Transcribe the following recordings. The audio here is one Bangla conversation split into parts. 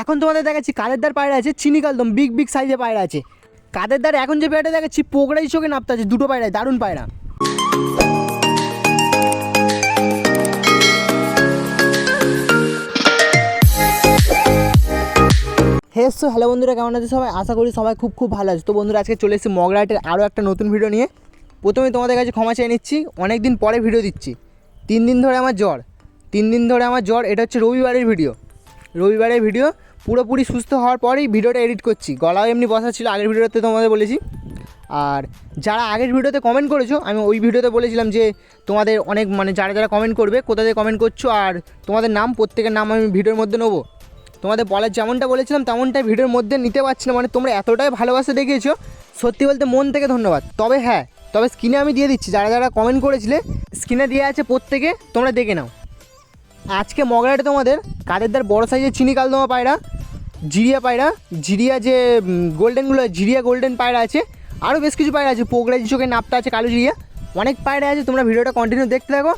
এখন তোমাদের দেখাচ্ছি কাদের দ্বার পায়রা আছে? চিনি কালদম বিগ বিগ সাইজে পায়রা আছে। কাদের দ্বার এখন যে পায়রাটা দেখাচ্ছি পোগড়াই চোখে নাপতে আছে, দুটো পায়রায় দারুণ পায়রা। হে সো হ্যালো বন্ধুরা, কেমন আছে সবাই? আশা করি সবাই খুব খুব ভালো আছে। তো বন্ধুরা, আজকে চলে এসেছি মগরাটের আরও একটা নতুন ভিডিও নিয়ে। প্রথমে তোমাদের কাছে ক্ষমা চেয়ে নিচ্ছি অনেক দিন পরে ভিডিও দিচ্ছি। তিন দিন ধরে আমার জ্বর। তিন দিন ধরে আমার জ্বর, এটা হচ্ছে রবিবারের ভিডিও রবিবারের ভিডিও, পুরোপুরি সুস্থ হওয়ার পরেই ভিডিওটা এডিট করছি। গলাও এমনি বসা ছিল, আগের ভিডিওতে তোমাদের বলেছি। আর যারা আগের ভিডিওতে কমেন্ট করেছ, আমি ওই ভিডিওতে বলেছিলাম যে তোমাদের অনেক মানে যারা যারা কমেন্ট করবে, কোথা থেকে কমেন্ট করছ আর তোমাদের নাম, প্রত্যেকের নাম আমি ভিডিওর মধ্যে নেব। তোমাদের বলার যেমনটা বলেছিলাম, তেমনটাই ভিডিওর মধ্যে নিতে পারছি না মানে তোমরা এতটাই ভালোবাসা দেখিয়েছো, সত্যি বলতে মন থেকে ধন্যবাদ। তবে হ্যাঁ তবে স্ক্রিনে আমি দিয়ে দিচ্ছি, যারা যারা কমেন্ট করেছিলে, স্ক্রিনে দিয়ে আছে প্রত্যেকে, তোমরা দেখে নাও। আজকে মগরাটে তোমাদের কাদেরদার বড় সাইজের চিনি কালদমা পায়রা, জিরিয়া পায়রা, জিরিয়া যে গোল্ডেনগুলো জিরিয়া গোল্ডেন পায়রা আছে আরও বেশ কিছু পায়রা আছে পোগরাজি চোখে নাপটা আছে, কালো জিরিয়া, অনেক পায়রা আছে, তোমরা ভিডিওটা কন্টিনিউ দেখতে থাকো।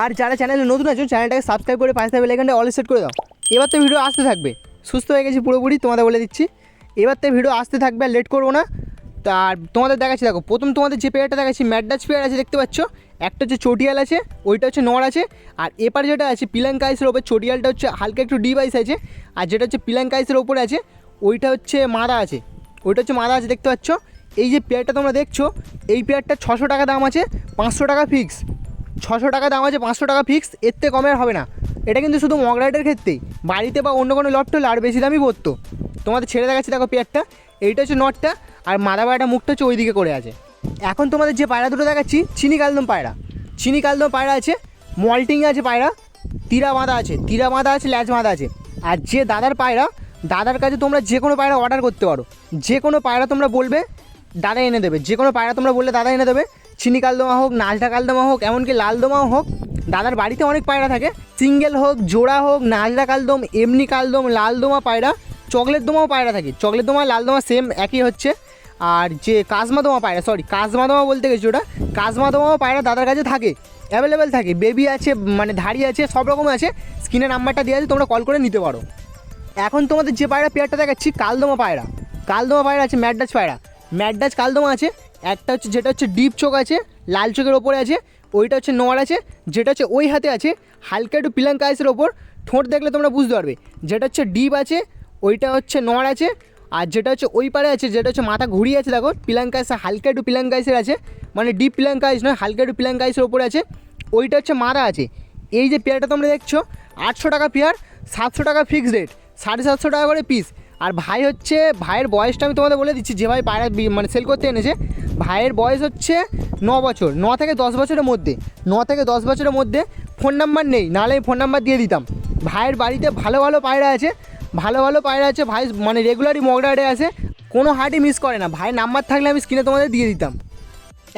আর যারা চ্যানেলে নতুন আছো চ্যানেলটাকে সাবস্ক্রাইব করে পাশে থাকবে এখানটা অল সেট করে দাও। এবার তো ভিডিও আসতে থাকবে। সুস্থ হয়ে গেছি পুরোপুরি, তোমাদের বলে দিচ্ছি। এবার তো ভিডিও আসতে থাকবে, আর লেট করব না। তার তোমাদের দেখাচ্ছি, দেখো, প্রথম তোমাদের যে পেয়ারটা দেখাচ্ছি ম্যাডাচ পেয়ার আছে, দেখতে পাচ্ছ? একটা হচ্ছে চটিয়াল আছে, ওইটা হচ্ছে নড় আছে, আর এপার যেটা আছে পিলাঙ্কাইসের ওপর, চটিয়ালটা হচ্ছে হালকা একটু ডিভাইস আছে, আর যেটা হচ্ছে পিলাঙ্কাইসের ওপরে আছে, ওইটা হচ্ছে মাদা আছে, ওইটা হচ্ছে মাদা আছে, দেখতে পাচ্ছ? এই যে পেয়ারটা তোমরা দেখছ, এই পেয়ারটা ছশো টাকা দাম আছে, পাঁচশো টাকা ফিক্স ছশো টাকা দাম আছে, পাঁচশো টাকা ফিক্স এর থেকে কমে আর হবে না। এটা কিন্তু শুধু মগরাইটের ক্ষেত্রেই, বাড়িতে বা অন্য কোনো লফট হলে আর বেশি দামই পড়তো তোমাদের ছেড়ে দেখাচ্ছি দেখো পেয়ারটা এইটা হচ্ছে নটটা, আর মাদা পায়রাটা মুখটা হচ্ছে ওইদিকে করে আছে। এখন তোমাদের যে পায়রা দুটো দেখাচ্ছি, চিনি কালদম পায়রা। চিনি কালদম পায়রা আছে, মল্টিং আছে পায়রা, তীরা বাঁধা আছে, তীরা বাঁধা আছে ল্যাচ বাঁধা আছে। আর যে দাদার পায়রা, দাদার কাছে তোমরা যে কোনো পায়রা অর্ডার করতে পারো। যে কোনো পায়রা তোমরা বলবে, দাদা এনে দেবে। যে কোনো পায়রা তোমরা বললে দাদা এনে দেবে। চিনি কালদমা হোক নাজটা কালদমা হোক, এমনকি লালদমাও হোক, দাদার বাড়িতে অনেক পায়রা থাকে। সিঙ্গেল হোক, জোড়া হোক নাজরা কালদম, এমনি কালদম, লালদমা পায়রা, চকলেট দোমাও পায়রা থাকে। চকলেট দোমা, লালদমা সেম একই হচ্ছে। আর যে কাজমা দোমা পায়রা সরি কাজমা দোমা বলতে গেছি ওটা। কাজমা দোমাও পায়রা দাদার কাছে থাকে অ্যাভেলেবেল থাকে। বেবি আছে মানে ধাড়ি আছে, সব রকম আছে। স্ক্রিনের নাম্বারটা দেওয়া আছে, তোমরা কল করে নিতে পারো। এখন তোমাদের যে পায়রা পেয়ারটা দেখাচ্ছি, কালদমা পায়রা। কালদমা পায়রা আছে ম্যাডাচ পায়রা। ম্যাডাচ কালদমা আছে, একটা হচ্ছে যেটা হচ্ছে ডিপ চোখ আছে, লাল চোখের ওপরে আছে, ওইটা হচ্ছে নোয়ার আছে, যেটা হচ্ছে ওই হাতে আছে, হালকা একটু পিলাঙ্কা আইসের ওপর, ঠোঁট দেখলে তোমরা বুঝতে পারবে। যেটা হচ্ছে ডিপ আছে, ওইটা হচ্ছে নোয়ার আছে আর যেটা হচ্ছে ওই পারে আছে, যেটা হচ্ছে মাথা ঘুরিয়ে আছে, দেখো পিলাঙ্কা আইসে হালকা একটু পিলাঙ্কা আইসের আছে মানে ডিপ পিলাঙ্কা আইস নয়, হালকা একটু পিলাঙ্কা আইসের ওপরে আছে। ওইটা হচ্ছে মারা আছে। এই যে পেয়ারটা তোমরা দেখছ, আটশো টাকা পেয়ার সাতশো টাকা ফিক্সড রেট সাড়ে সাতশো টাকা করে পিস আর ভাই হচ্ছে, ভাইয়ের বয়সটা আমি তোমাদের বলে দিচ্ছি, যে ভাই পায়রা মানে সেল করতে এনেছে, ভাইয়ের বয়স হচ্ছে ন বছর, ন থেকে দশ বছরের মধ্যে, ন থেকে দশ বছরের মধ্যে ফোন নাম্বার নেই, নাহলে আমি ফোন নাম্বার দিয়ে দিতাম। ভাইয়ের বাড়িতে ভালো ভালো পায়রা আছে ভালো ভালো পায়রা আছে, ভাই মানে রেগুলারই মগডাটে আছে কোনো হাটই মিস করে না। ভাই নাম্বার থাকলে আমি স্ক্রিনে তোমাদের দিয়ে দিতাম।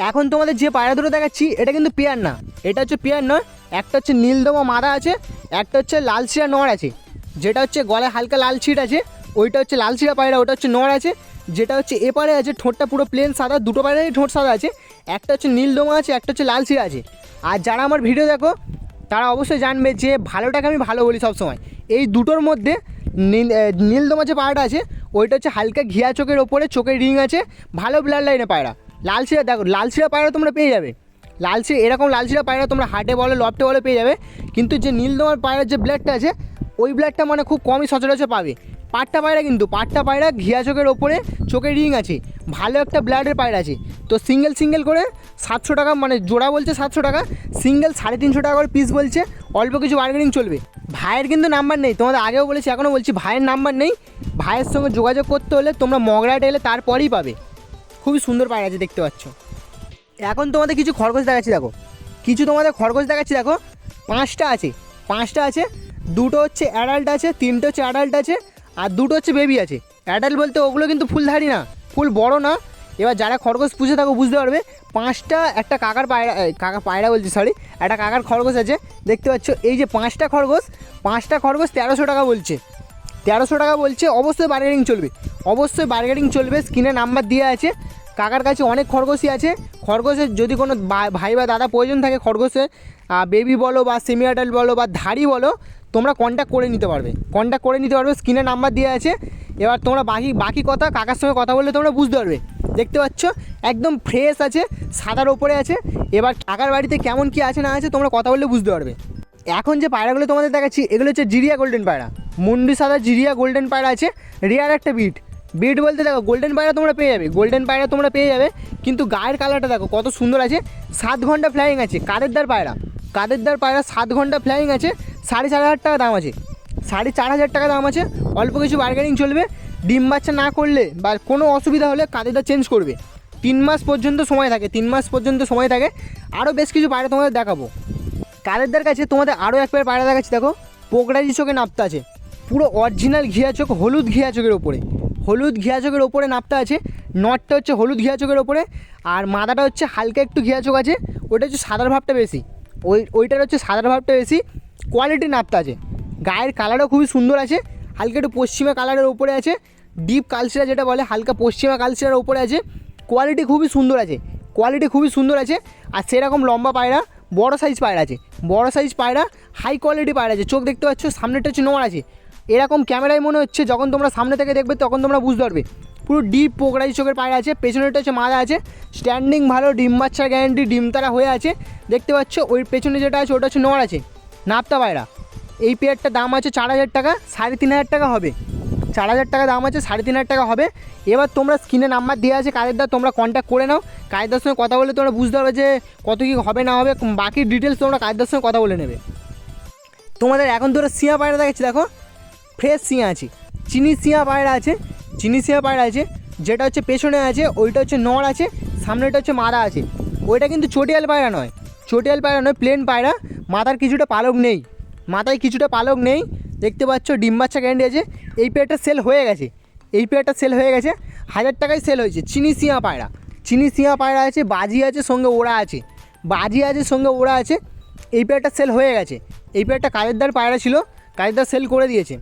এখন তোমাদের যে পায়রা দুটো দেখাচ্ছি, এটা কিন্তু পেয়ার না। এটা হচ্ছে পেয়ার নয়, একটা হচ্ছে নীলদমা মাদা আছে, একটা হচ্ছে লাল শিরা নড় আছে। যেটা হচ্ছে গলায় হালকা লাল ছিট আছে, ওইটা হচ্ছে লাল শিরা পায়রা, ওটা হচ্ছে নড় আছে। যেটা হচ্ছে এপারে আছে, ঠোঁটটা পুরো প্লেন সাদা, দুটো পায়রারই ঠোঁট সাদা আছে। একটা হচ্ছে নীলদমা আছে, একটা হচ্ছে লাল শিরা আছে। আর যারা আমার ভিডিও দেখো, তারা অবশ্যই জানবে যে ভালোটাকে আমি ভালো বলি সবসময়। এই দুটোর মধ্যে নীল নীলদমা যে পায়রাটা আছে, ওইটা হচ্ছে হালকা ঘিয়া চোখের ওপরে, চোখের রিং আছে, ভালো ব্লাড লাইনে পায়রা। লাল শিরা, দেখো, লাল শিরা পায়রা তোমরা পেয়ে যাবে। লাল শিরা এরকম লাল শিরা পায়রা তোমরা হাটে বলো লফটে বলো, পেয়ে যাবে। কিন্তু যে নীলদমার পায়রার যে ব্লাডটা আছে, ওই ব্লাডটা মানে খুব কমই সচরাচর পাবে। পাট্টা পায়রা কিন্তু পাট্টা পায়রা ঘিয়া চোখের ওপরে চোখের রিং আছে। ভালো একটা ব্লাডের পায়রা আছে। তো সিঙ্গেল সিঙ্গেল করে সাতশো টাকা মানে জোড়া বলছে সাতশো টাকা সিঙ্গেল সাড়ে তিনশো টাকা করে পিস বলছে, অল্প কিছু বার্গেনিং চলবে। ভাইয়ের কিন্তু নাম্বার নেই, তোমাদের আগেও বলেছি এখনও বলছি, ভাইয়ের নাম্বার নেই। ভাইয়ের সঙ্গে যোগাযোগ করতে হলে তোমরা মগরাটে এলে তারপরেই পাবে। খুবই সুন্দর পায়রা আছে, দেখতে পাচ্ছ। এখন তোমাদের কিছু খরগোশ দেখাচ্ছি, দেখো। কিছু তোমাদের খরগোশ দেখাচ্ছি, দেখো। পাঁচটা আছে পাঁচটা আছে, দুটো হচ্ছে অ্যাডাল্ট আছে, তিনটে হচ্ছে অ্যাডাল্ট আছে আর দুটো হচ্ছে বেবি আছে। অ্যাডাল্ট বলতে ওগুলো কিন্তু ফুলধারি না, ফুল বড় না। এবার যারা খরগোশ পুষে থাকো বুঝতে পারবে, পাঁচটা একটা কাকার পায়রা কাকা পায়রা বলছি সরি একটা কাকার খরগোশ আছে, দেখতে পাচ্ছ, এই যে পাঁচটা খরগোশ পাঁচটা খরগোশ তেরোশো টাকা বলছে। তেরোশো টাকা বলছে, অবশ্যই বার্গেনিং চলবে। অবশ্যই বার্গেনিং চলবে স্ক্রিনে নাম্বার দেওয়া আছে। কাকার কাছে অনেক খরগোশই আছে। খরগোশের যদি কোনো ভাই বা দাদা প্রয়োজন থাকে খরগোশের বেবি বলো বা সেমি আডাল্ট বলো বা ধাড়ি বলো তোমরা কন্ট্যাক্ট করে নিতে পারবে। কন্ট্যাক্ট করে নিতে পারবে স্ক্রিনে নাম্বার দেওয়া আছে। এবার তোমরা বাকি বাকি কথা কাকার সঙ্গে কথা বললে তোমরা বুঝতে পারবে। দেখতে পাচ্ছ? একদম ফ্রেশ আছে, সাদার ওপরে আছে। এবার কাকার বাড়িতে কেমন কি আছে না আছে তোমরা কথা বললে বুঝতে পারবে। এখন যে পায়রাগুলো তোমাদের দেখাচ্ছি, এগুলো হচ্ছে জিরিয়া গোল্ডেন পায়রা। মুন্ডি সাদা জিরিয়া গোল্ডেন পায়রা আছে। রেয়ার একটা বিট বিট বলতে দেখো গোল্ডেন পায়রা তোমরা পেয়ে যাবে। গোল্ডেন পায়রা তোমরা পেয়ে যাবে। কিন্তু গায়ের কালারটা দেখো, কত সুন্দর আছে। সাত ঘণ্টা ফ্লাইং আছে, কাদের দার পায়রা? কাদের দার পায়রা সাত ঘণ্টা ফ্লাইং আছে। সাড়ে চার হাজার টাকা দাম আছে। সাড়ে চার হাজার টাকা দাম আছে। অল্প কিছু বার্গেনিং চলবে। ডিম বাচ্চা না করলে বা কোনো অসুবিধা হলে কাদেরটা চেঞ্জ করবে। তিন মাস পর্যন্ত সময় থাকে, তিন মাস পর্যন্ত সময় থাকে। আরও বেশ কিছু পায়রা তোমাদের দেখাবো। কাদেরদের কাছে তোমাদের আরও এক পেয়ার পায়রা দেখাচ্ছি, দেখো। পোকরাজি চোখে নাপতা আছে, পুরো অরিজিনাল ঘিয়া চোখ, হলুদ ঘিয়া চোখের ওপরে। হলুদ ঘিয়া চোখের ওপরে নাপতা আছে। নটটা হচ্ছে হলুদ ঘিয়া চোখের ওপরে। আর মাথাটা হচ্ছে হালকা একটু ঘিয়া চোখ আছে। ওইটা হচ্ছে সাদার ভাবটা বেশি। ওই ওইটার হচ্ছে সাদার ভাবটা বেশি। কোয়ালিটি নাপতা আছে। গায়ের কালারও খুবই সুন্দর আছে, হালকা একটু পশ্চিমা কালারের ওপরে আছে, ডিপ কালসিরা যেটা বলে, হালকা পশ্চিমা কালসিরার ওপরে আছে, কোয়ালিটি খুবই সুন্দর আছে, কোয়ালিটি খুবই সুন্দর আছে, আর সেরকম লম্বা পায়রা, বড় সাইজ পায়রা আছে, বড় সাইজ পায়রা হাই কোয়ালিটি পায়রা আছে, চোখ দেখতে পাচ্ছ সামনেটা হচ্ছে নোয়ার আছে, এরকম ক্যামেরায় মনে হচ্ছে যখন তোমরা সামনে থেকে দেখবে তখন তোমরা বুঝতে পারবে, পুরো ডিপ পোকরাই চোখের পায়রা আছে পেছনেটা হচ্ছে মাদা আছে স্ট্যান্ডিং ভালো, ডিম বাচ্চার গ্যারান্টি ডিম তারা হয়ে আছে, দেখতে পাচ্ছ, ওই পেছনে যেটা আছে, ওটা হচ্ছে নোয়ার আছে। নাপতা পায়রা এই পেয়ারটার দাম আছে চার হাজার টাকা, সাড়ে তিন হাজার টাকা হবে। চার হাজার টাকা দাম আছে, সাড়ে তিন হাজার টাকা হবে। এবার তোমরা স্ক্রিনে নাম্বার দেওয়া আছে, কাদের দা তোমরা কন্ট্যাক্ট করে নাও। কায়দার সঙ্গে কথা বলে তোমরা বুঝতে পারবে যে কত কী হবে না হবে, বাকি ডিটেলস তোমরা কায়দার সঙ্গে কথা বলে নেবে। তোমাদের এখন ধরে সিয়া পায়রা দেখাচ্ছি, দেখো। ফ্রেশ সিয়া আছে, চিনি সিয়া পায়রা আছে, চিনি সিয়া পায়রা আছে, যেটা হচ্ছে পেছনে আছে, ওইটা হচ্ছে নড় আছে, সামনেটা হচ্ছে মারা আছে। ওইটা কিন্তু চটিয়াল পায়রা নয়, চটিয়াল পায়রা নয় প্লেন পায়রা। মাথার কিছুটা পালক নেই, মাথায় কিছুটা পালক নেই। দেখতে পাচ্ছ, ডিম বাচ্চা গ্যারান্টি আছে। এই পেয়ারটা সেল হয়ে গেছে। এই পেয়ারটা সেল হয়ে গেছে। হাজার টাকায় সেল হয়েছে। চিনি সিয়া পায়রা। চিনি সিয়া পায়রা আছে, বাজি আছে, সঙ্গে ওড়া আছে। বাজি আছে, সঙ্গে ওড়া আছে। এই পেয়ারটা সেল হয়ে গেছে। এই পেয়ারটা কায়েদার পায়রা ছিল। কায়েদার সেল করে দিয়েছে।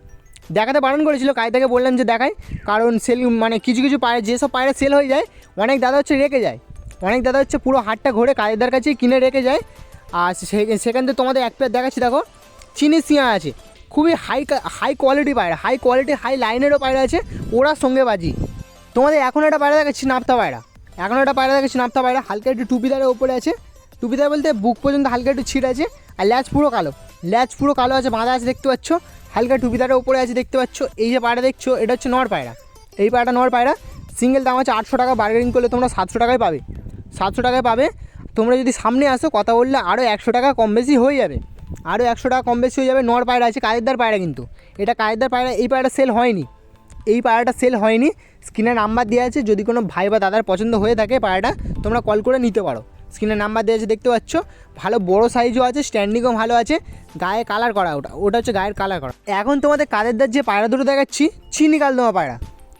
দেখাতে বারণ করেছিল, কায়দাকে বললাম যে দেখাই। কারণ সেল মানে কিছু কিছু পায়রা যেসব পায়রা সেল হয়ে যায়, অনেক দাদা হচ্ছে রেখে যায়। অনেক দাদা হচ্ছে পুরো হাটটা ঘুরে কায়দার কাছেই কিনে রেখে যায়। আর সেখান থেকে তোমাদের এক পেয়ার দেখাচ্ছি, দেখো। চিনি সিয়া আছে। খুবই হাই হাই কোয়ালিটি পায়রা হাই কোয়ালিটি হাই লাইনেরও পায়রা আছে। ওরা সঙ্গে বাজি তোমাদের এখন একটা পায়রা দেখাচ্ছি নাপ্তা পায়রা এখন একটা পায়রা দেখাচ্ছি নাপ্তা পায়রা হালকা একটু টুপিদারের ওপরে আছে। টুপিদার বলতে বুক পর্যন্ত হালকা একটু ছিট আছে। আর ল্যাচ পুরো কালো। ল্যাচ পুরো কালো আছে, বাঁধা আছে, দেখতে পাচ্ছ। হালকা টুপিদারের ওপরে আছে, দেখতে পাচ্ছ। এই যে পায়রা দেখছ, এটা হচ্ছে নর পায়রা এই পায়রাটা নর পায়রা সিঙ্গেল দাম আছে আটশো টাকা বার্গেনিং করলে তোমরা সাতশো টাকায় পাবে। সাতশো টাকায় পাবে। তোমরা যদি সামনে আসো, কথা বললে আরও একশো টাকা কম বেশি হয়ে যাবে। আরও একশো টাকা কম বেশি হয়ে যাবে। নর পায়রা আছে কায়েদার পায়রা কিন্তু। এটা কায়েদার পায়রা, এই পায়রাটা সেল হয়নি। এই পায়রাটা সেল হয়নি। স্ক্রিনে নাম্বার দেওয়া আছে। যদি কোনো ভাই বা দাদার পছন্দ হয়ে থাকে পায়রাটা, তোমরা কল করে নিতে পারো। স্ক্রিনে নাম্বার দেওয়া আছে, দেখতে পাচ্ছ? ভালো, বড় সাইজও আছে স্ট্যান্ডিংও ভালো আছে। গায়ে কালার করা ওটা। ওটা হচ্ছে গায়ের কালার করা। এখন তোমাদের কাদেরদার যে পায়রা দুটো দেখাচ্ছি চিনি কাল দেওয়া পায়রা।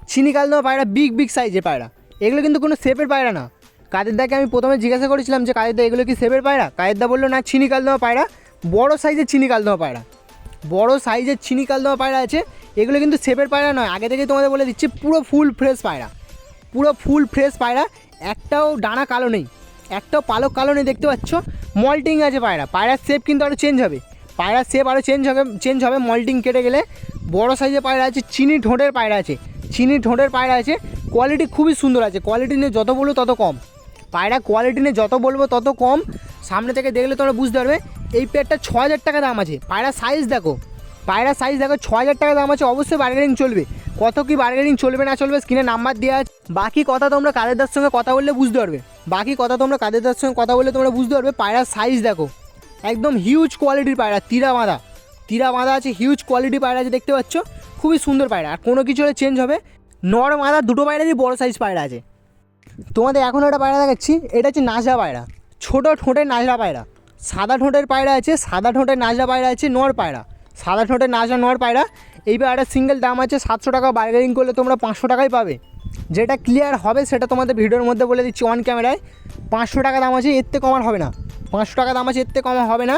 চিনি কাল দেওয়া পায়রা বিগ বিগ সাইজের পায়রা। এগুলো কিন্তু কোনো শেপের পায়রা না। কাদেরদাকে আমি প্রথমে জিজ্ঞাসা করেছিলাম যে, কাদেরদা, এগুলো কি শেপের পায়রা? কাদেরদা বলল, না, চিনি কাল দেওয়া পায়রা। বড় সাইজের চিনি কাল দেওয়া পায়রা। বড় সাইজের চিনি কাল দেওয়া পায়রা আছে। এগুলো কিন্তু শেপের পায়রা নয়। আগে থেকে তোমাদের বলে দিচ্ছি, পুরো ফুল ফ্রেশ পায়রা। পুরো ফুল ফ্রেশ পায়রা। একটাও ডানা কালো নেই। একটাও পালক কালো নেই, দেখতে পাচ্ছ? মল্টিং আছে পায়রা। পায়রার শেপ কিন্তু আরও চেঞ্জ হবে। পায়রার শেপ আরও চেঞ্জ হবে চেঞ্জ হবে মল্টিং কেটে গেলে। বড় সাইজের পায়রা আছে, চিনি ঠোঁটের পায়রা আছে। চিনি ঠোঁটের পায়রা আছে। কোয়ালিটি খুবই সুন্দর আছে। কোয়ালিটি নিয়ে যত বলব তত কম। পায়রা কোয়ালিটি নিয়ে যত বলব তত কম। সামনে থেকে দেখলে তোমরা বুঝতে পারবে, এই পেয়ারটা ছ হাজার টাকা দাম আছে। পায়রা সাইজ দেখো, পায়রা সাইজ দেখো ছ হাজার টাকা দাম আছে, অবশ্যই বার্গেনিং চলবে। কত কি বার্গেনিং চলবে না চলবে স্ক্রিনে নাম্বার দেওয়া আছে। বাকি কথা তোমরা কাদেরদার সঙ্গে কথা বললে বুঝতে পারবে। বাকি কথা তোমরা কাদেরদার সঙ্গে কথা বললে তোমরা বুঝতে পারবে পায়রার সাইজ দেখো। একদম হিউজ কোয়ালিটির পায়রা, তীরা বাঁধা। তীরা বাঁধা আছে হিউজ কোয়ালিটি পায়রা আছে, দেখতে পাচ্ছ? খুবই সুন্দর পায়রা, আর কোনো কিছু হলে চেঞ্জ হবে। নর মাদা দুটো পায়রারই বড় সাইজ পায়রা আছে। তোমাদের এখন একটা পায়রা দেখাচ্ছি, এটা হচ্ছে নাজরা পায়রা। ছোটো ঠোঁটের নাজরা পায়রা। সাদা ঠোঁটের পায়রা আছে, সাদা ঠোঁটের নাজরা পায়রা আছে, নর পায়রা। সাদা ঠোঁটের নাজরা, নর পায়রা। এই পায়রাটা সিঙ্গেল দাম আছে, সাতশো টাকা বার্গেনিং করলে তোমরা পাঁচশো টাকাই পাবে। যেটা ক্লিয়ার হবে সেটা তোমাদের ভিডিওর মধ্যে বলে দিচ্ছি অন ক্যামেরায় পাঁচশো টাকা দাম আছে, এর থেকে কমার হবে না। পাঁচশো টাকা দাম আছে, এর থেকে কমা হবে না।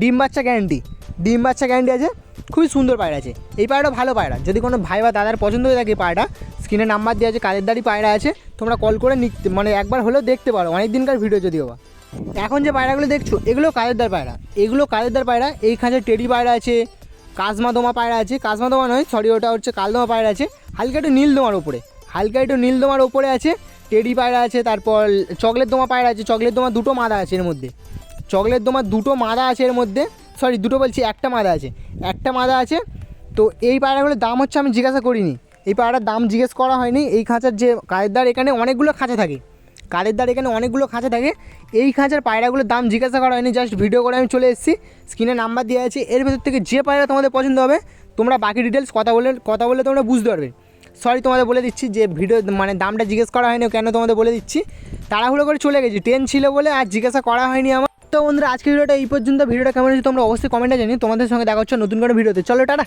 ডিম বাচ্চা গ্যারান্টি ডিম বাচ্চা গ্যারান্টি আছে, খুবই সুন্দর পায়রা আছে। এই পায়রাটা ভালো পায়রা। যদি কোনো ভাই বা দাদার পছন্দ হয়ে থাকে পায়রাটা স্ক্রিনে নাম্বার দেওয়া আছে, কাদের দাড়ি পায়রা আছে, তোমরা কল করে নিতে মানে একবার হলেও দেখতে পারো অনেক দিনকার ভিডিও যদিও বা। এখন যে পায়রাগুলো দেখছ, এগুলো কাদেরদার পায়রা? এগুলো কাদেরদার পায়রা? এই খাঁচে টেডি পায়রা আছে কাজমা দোমা পায়রা আছে কাজমা দোমা নয় সরি ওটা হচ্ছে কালদোমা পায়রা আছে, হালকা একটু নীল দোমার ওপরে হালকা একটু নীল দোমার ওপরে আছে, টেডি পায়রা আছে, তারপর চকলেট দোমা পায়রা আছে, চকলেট দোমা দুটো মাদা আছে এর মধ্যে, চকলেট দোমা দুটো মাদা আছে এর মধ্যে সরি দুটো বলছি, একটা মাদা আছে, একটা মাদা আছে, তো এই পায়রাগুলোর দাম হচ্ছে আমি জিজ্ঞাসা করিনি। এই পায়রার দাম জিজ্ঞেস করা হয়নি। এই খাঁচার যে কায়েরদার এখানে অনেকগুলো খাঁচা থাকে। কারেরদার এখানে অনেকগুলো খাঁচা থাকে। এই খাঁচার পায়রাগুলোর দাম জিজ্ঞাসা করা হয়নি জাস্ট ভিডিও করে আমি চলে এসেছি। স্ক্রিনে নাম্বার দেওয়া আছে। এর ভেতর থেকে যে পায়রা তোমাদের পছন্দ হবে, তোমরা বাকি ডিটেলস কথা বলে কথা বলে তোমরা বুঝতে পারবে। সরি তোমাদের বলে দিচ্ছি যে ভিডিও মানে দামটা জিজ্ঞেস করা হয়নি, কেন তোমাদের বলে দিচ্ছি। তাড়াহুড়ো করে চলে গেছি। ট্রেন ছিল বলে আর জিজ্ঞাসা করা হয়নি আমার। তো বন্ধুরা আজকে ভিডিওটা এই পর্যন্ত। ভিডিওটা কেমন হয়েছে তোমরা অবশ্যই কমেন্টে জানি তোমাদের সঙ্গে দেখা হচ্ছে নতুন করে ভিডিওতে চলো, টাটা।